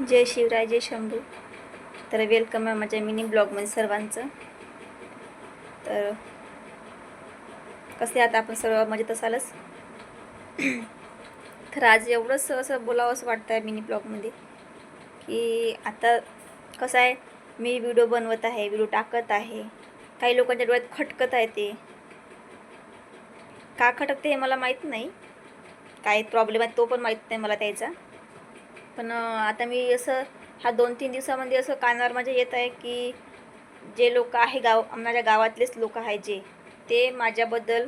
जय शिवराय जय शंभू. तर वेलकम आहे माझ्या मिनी ब्लॉगमध्ये सर्वांचं. तर कसे आता आपण सर्व मजेत असालच? तर आज एवढंच असं बोलावंसं वाटतं आहे मिनी ब्लॉगमध्ये की आता कसं आहे मी व्हिडिओ बनवत आहे व्हिडिओ टाकत आहे. काही लोकांच्या डोळ्यात खटकत आहे ते. का खटकते हे मला माहीत नाही. काय प्रॉब्लेम आहे तो पण माहीत नाही मला त्याचा. पण आता मी असं हा दोन तीन दिवसामध्ये असं कानावर माझ्या येत आहे की जे लोक आहे गाव माझ्या गावातलेच लोक आहे जे ते माझ्याबद्दल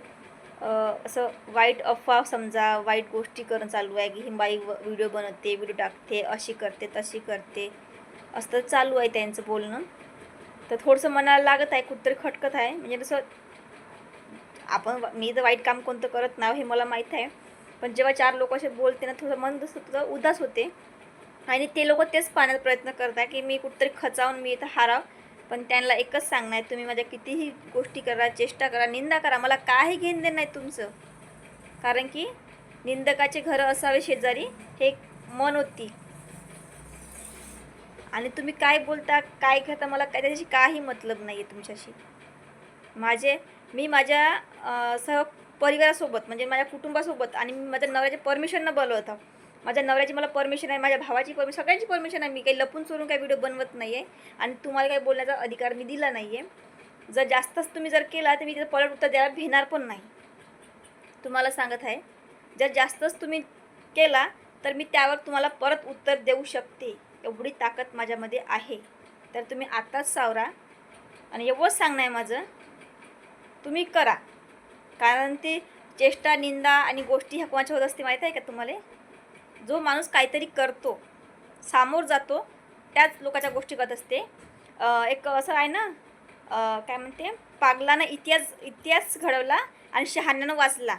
असं वाईट अफवा समजा वाईट गोष्टी करणं चालू आहे की ही बाई व्हिडिओ बनवते व्हिडिओ टाकते अशी करते तशी करते असं चालू आहे त्यांचं बोलणं. तर थोडंसं मनाला लागत आहे कुठंतरी खटकत आहे. म्हणजे कसं आपण मी तर वाईट काम कोणतं करत नाही हे मला माहीत आहे. पण जेव्हा चार लोक असे बोलते ना थोडं मन जसं तुझं उदास होते. आणि ते लोक तेच पाहण्याचा प्रयत्न करत आहे की मी कुठंतरी खचावून मी इथं हाराव. पण त्यांना एकच सांगणार तुम्ही माझ्या कितीही गोष्टी करा चेष्टा करा निंदा करा. मला काही घेणं देणं नाही तुमचं. कारण की निंदकाचे घरं असावे शेजारी हे एक मन होती. आणि तुम्ही काय बोलता काय करता मला काय त्याच्याशी काही मतलब नाही आहे तुमच्याशी. माझे मी माझ्या सह परिवारासोबत म्हणजे माझ्या कुटुंबासोबत आणि माझ्या नवऱ्याच्या परमिशननं बोलवत माझ्या नवऱ्याची मला परमिशन आहे माझ्या भावाची परमिशन सगळ्यांची परमिशन आहे. मी काही लपून सोडून काही व्हिडिओ बनवत नाही आहे आणि तुम्हाला काही बोलण्याचा अधिकार मी दिला नाही आहे जर जास्तच तुम्ही जर केला तर मी तिथं पलट उत्तर द्यायला भेणार पण नाही. तुम्हाला सांगत आहे जर जास्तच तुम्ही केला तर मी त्यावर तुम्हाला परत उत्तर देऊ शकते. एवढी ताकद माझ्यामध्ये आहे. तर तुम्ही आत्ताच सावरा आणि एवढंच सांगणं आहे माझं. तुम्ही करा. कारण ते चेष्टा निंदा आणि गोष्टी ह्या कोणाच्या होत असते माहीत आहे का तुम्हाला? जो माणूस काहीतरी करतो सामोर जातो त्याच लोकांच्या गोष्टी करत असते. एक असं आहे ना काय म्हणते पागलानं इतिहास इतिहास घडवला आणि शहाण्यानं वाचला.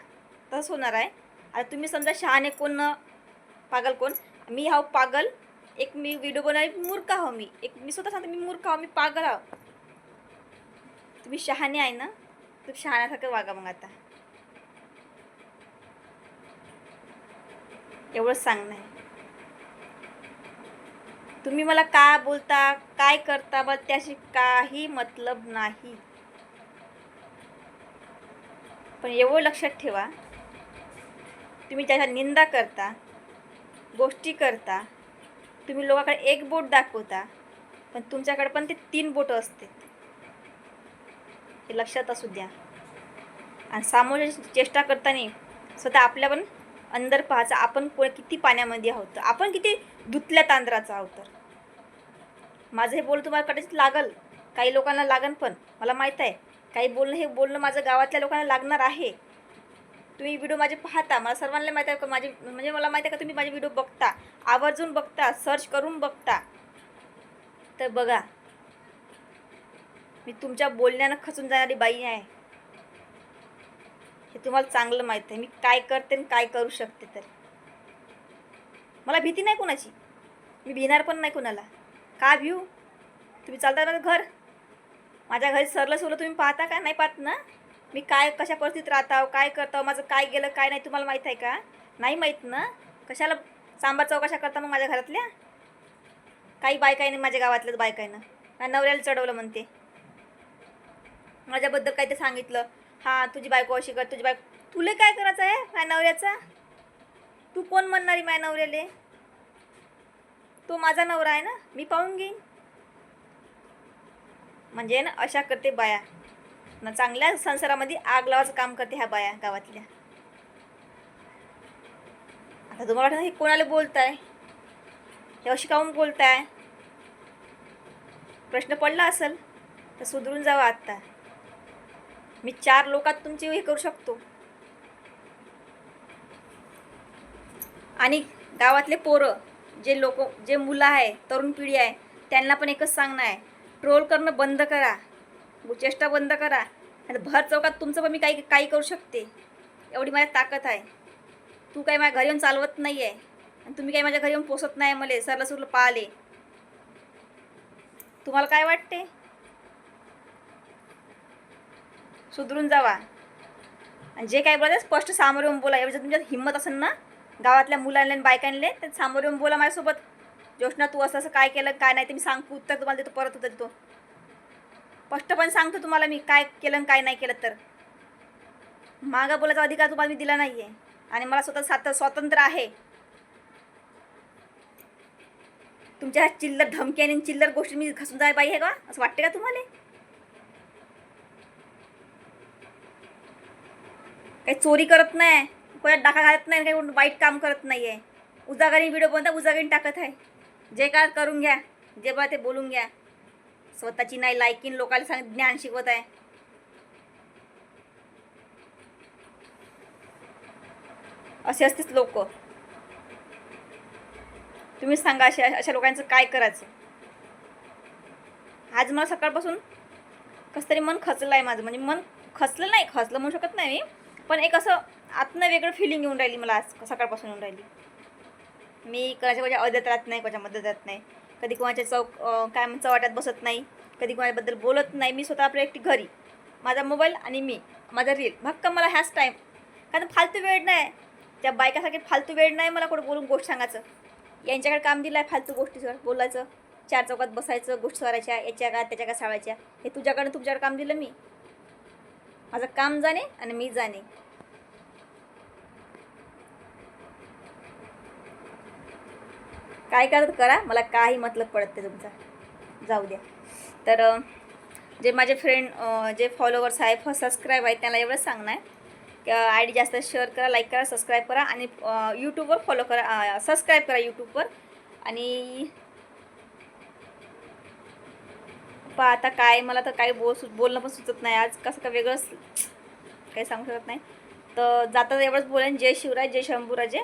तसंच होणार आहे. आता तुम्ही समजा शहाणे कोण पागल कोण? मी हाव पागल एक मी व्हिडिओ बनवाय मूर्ख आहो मी. एक मी स्वतः सांगते मी मूर्ख आहो मी पागल आहो तुम्ही शहाणे आहे ना तुम्ही शहाण्यासारखं वागा मग आता. एवढंच सांगणं आहे तुम्ही मला का बोलता काय करता बा त्याशी काही मतलब नाही. पण एवढं लक्षात ठेवा तुम्ही ज्याच्या निंदा करता गोष्टी करता तुम्ही लोकांकडे एक बोट दाखवता पण तुमच्याकडे पण ते तीन बोटं असते हे लक्षात असू द्या. आणि सामोरची चेष्टा करताना स्वतः आपल्या पण अंदर पाहायचं. आपण किती पाण्यामध्ये आहोत? आपण किती धुतल्या तांदळाचं आहोत तर? माझं हे बोल तुम्हाला कदाचित लागल. काही लोकांना लागन पण. मला माहीत आहे. काही बोलणं हे बोलणं माझं गावातल्या लोकांना लागणार आहे. तुम्ही व्हिडिओ माझे पाहता. मला सर्वांना माहीत आहे का माझे म्हणजे मला माहीत आहे का तुम्ही माझे व्हिडिओ बघता? आवर्जून बघता. सर्च करून बघता. तर बघा. मी तुमच्या बोलण्यानं खचून जाणारी बाई आहे. हे तुम्हाला चांगलं माहीत आहे. मी काय करते आणि काय करू शकते तर. मला भीती नाही कोणाची. मी भिणार पण नाही कोणाला. का भिऊ? तुम्ही चालता माझं घर. माझ्या घरी सरलं सोलं तुम्ही पाहता का? नाही पाहत ना? मी काय कशा परिस्थितीत राहताव काय करताव माझं काय गेलं काय नाही तुम्हाला माहीत आहे का? नाही माहीत ना? कशाला सांबार चौकशा करता मग माझ्या घरातल्या? काही बायकाईने माझ्या गावातल्याच बायकाईनं. माझ्या नवऱ्याला चढवलं म्हणते. माझ्याबद्दल काही ते सांगितलं. हां तुझी बायको अशी कर तुझी बायको. तुला काय करायचं आहे माय नवऱ्याचा? तू कोण म्हणणारी माय नवऱ्याले? तो माझा नवरा आहे ना? मी पाहून घेईन. म्हणजे ना अशा करते बाया. ना चांगल्या संसारामध्ये आग लावायचं काम करते ह्या बाया गावातल्या. आता तुम्हाला वाटतं हे कोणाला बोलताय? हे अशी काहून बोलताय? प्रश्न पडला असेल तर सुधरून जावा आत्ता. मी चार लोकात तुमची हे करू शकतो. आणि गावातले पोरं जे लोक जे मुलं आहे तरुण पिढी आहे त्यांना पण एकच सांगणं आहे. ट्रोल करणं बंद करा. चेष्टा बंद करा. आणि भर चौकात तुमचं पण मी काही काही करू शकते. एवढी माझ्या ताकद आहे. तू काही माझ्या घरी येऊन चालवत नाही आहे आणि तुम्ही काही माझ्या घरी येऊन पोसत नाही मला सरला सुरलं पाहिले. तुम्हाला काय वाटते? सुधरून जावा. आणि जे काय बोलायचं स्पष्ट सामोरे येऊन बोला. एवढं जर तुमच्यात हिंमत असेल ना गावातल्या मुलांना आणि बायकांले तर सामोरे येऊन बोला माझ्यासोबत. जोशना तू असं असं काय केलं काय नाही ते मी सांगतो उत्तर तुम्हाला देतो परत उत्तर देतो. स्पष्टपणे सांगतो तुम्हाला मी काय केलं आणि काय नाही केलं तर. मागं बोलायचा अधिकार तुम्हाला मी दिला नाही आहे आणि मला स्वतः सात स्वातंत्र्य आहे. तुमच्या चिल्लर धमक्या आणि चिल्लर गोष्टी मी घसून जाय पाहिजे का? असं वाटते का तुम्हाला? काही चोरी करत नाही कोणात डाका घालत नाही काही वाईट काम करत नाही आहे उजागरी व्हिडिओ बनता उजागारी टाकत आहे. जे काय करून घ्या जे बा ते बोलून घ्या. स्वतःची नाही लायकीन लोकांना सांग ज्ञान शिकवत आहे. असे असतेच लोक. तुम्ही सांगा अशा अशा लोकांचं काय करायचं. आज मला सकाळपासून कसं तरी मन खचलं आहे माझं. म्हणजे मन खचलं नाही खचलं म्हणू शकत नाही मी. पण एक असं आतनं वेगळं फिलिंग येऊन राहिली मला आज सकाळपासून येऊन राहिली. मी कोणाच्या कोणाच्या अर्ध्यात राहत नाही कोणाच्या मदत राहत नाही. कधी कोणाच्या चौक काय म्हणतात चवाट्यात बसत नाही. कधी कोणाबद्दल बोलत नाही. मी स्वतः आपल्या एकटी घरी. माझा मोबाईल आणि मी माझा रील भक्कम मला ह्याच टाईम कारण फालतू वेळ नाही. त्या बायकासाठी फालतू वेळ नाही मला कुठं बोलून गोष्ट सांगायचं. यांच्याकडे काम दिलं आहे फालतू गोष्टीवर बोलायचं. चार चौकात बसायचं गोष्ट सरायच्या याच्या का त्याच्या का सावायच्या हे तुझ्याकडनं तुमच्याकडे काम दिलं मी. माझं काम जाणे आणि मी जाणे. काय करत करा मला काही मतलब पडत ते तुमचा. जाऊ द्या. तर जे माझे फ्रेंड जे फॉलोवर्स आहे सबस्क्राईब आहेत त्यांना एवढंच सांगणं आहे. की आय डी जास्त शेअर करा लाईक करा सबस्क्राईब करा आणि यूट्यूबवर फॉलो करा सबस्क्राईब करा यूट्यूबवर आणि पा आता काय? मला तर काय बोल सु बोलणं पण सुचत नाही. आज कसं का वेगळंच काही सांगू शकत नाही. तर जाता एवढंच बोलेन. जय शिवराय जय शंभूराजे.